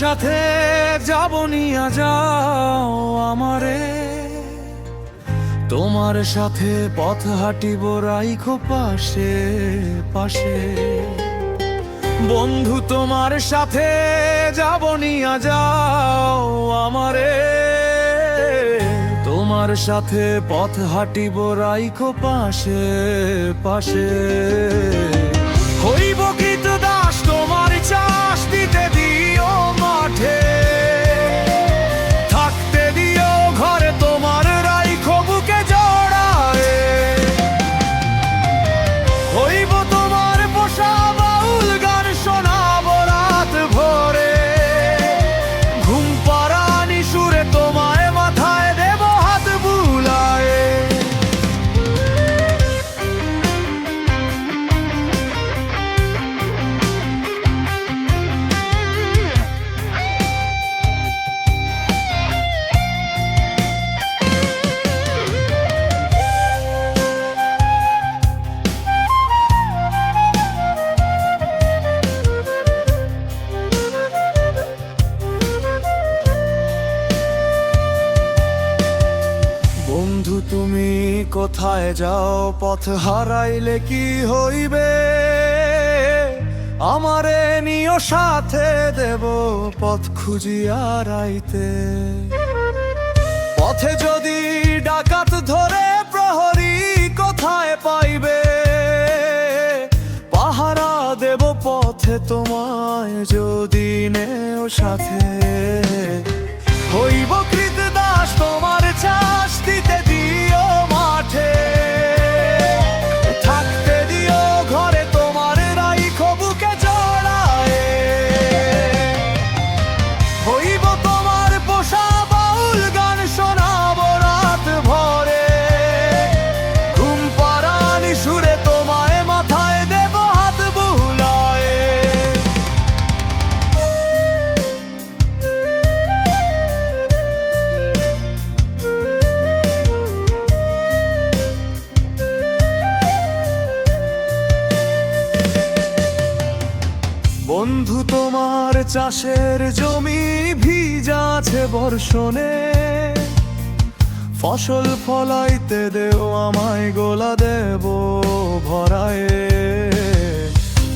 সাথে যাব নিয়া যাও আমারে। তোমার সাথে পথ হাঁটিব রাইখো পাশে পাশে। বন্ধু তোমার সাথে যাব নিয়া যাও আমারে। তোমার সাথে পথ হাঁটিব রাইখো পাশে পাশে। হইব কৃত দাস তোমার চাষ দিতে দিও বন্ধু, তুমি কোথায় যাও? পথ হারাইলে কি হইবে? আমারে নিও সাথে, দেব পথ খুঁজিয়া রাইতে। পথে যদি ডাকাত ধরে প্রহরী কোথায় পাইবে? পাহারা দেব পথে তোমায়, যদি নেও সাথে। হইব চাষের জমি ভিজাছে বর্ষণে। ফসল ফলাইতে দেও আমায় গোলা দেব ভরায়ে।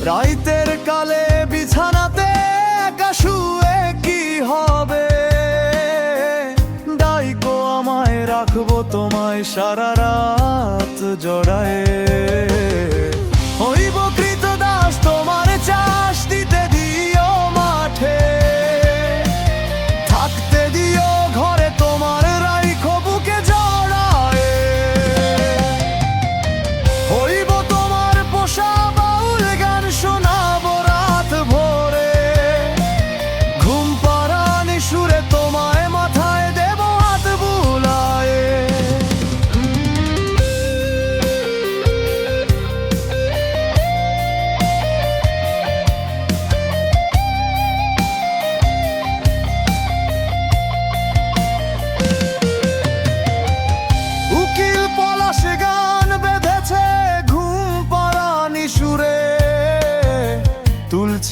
রাইতের কালে বিছানাতে একা শুয়ে কি হবে? ডাইকো আমায় রাখব তোমায় সারা রাত জড়ায়ে।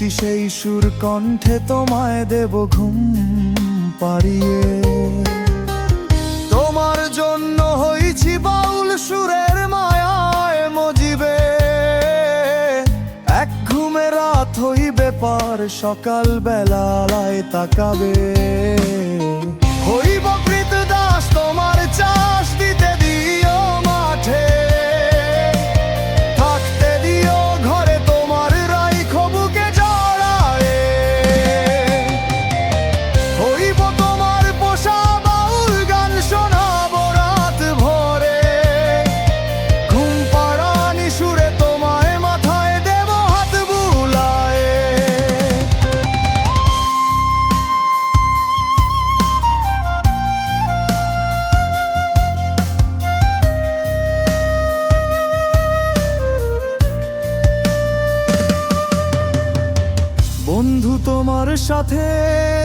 সেই সুর কণ্ঠে তোমায় দেব ঘুম পাড়িয়ে। তোমার জন্য হইছি বাউল সুরের মায়ায় মজিবে। এক ঘুমে রাত হইবে পার সকাল বেলায় তাকাবে। হইব কৃত দাস তোমার চাষ দিতে দিও মাঠে। সাথে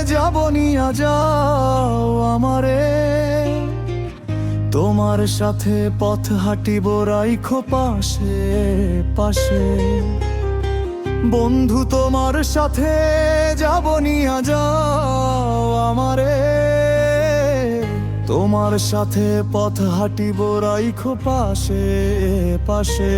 যাব নিয়া যাও আমারে। তোমার সাথে পথ হাঁটিব রাইখো পাশে পাশে। বন্ধু, তোমার সাথে যাব নিয়া যাও আমারে। তোমার সাথে পথ হাঁটিব রাইখো পাশে পাশে।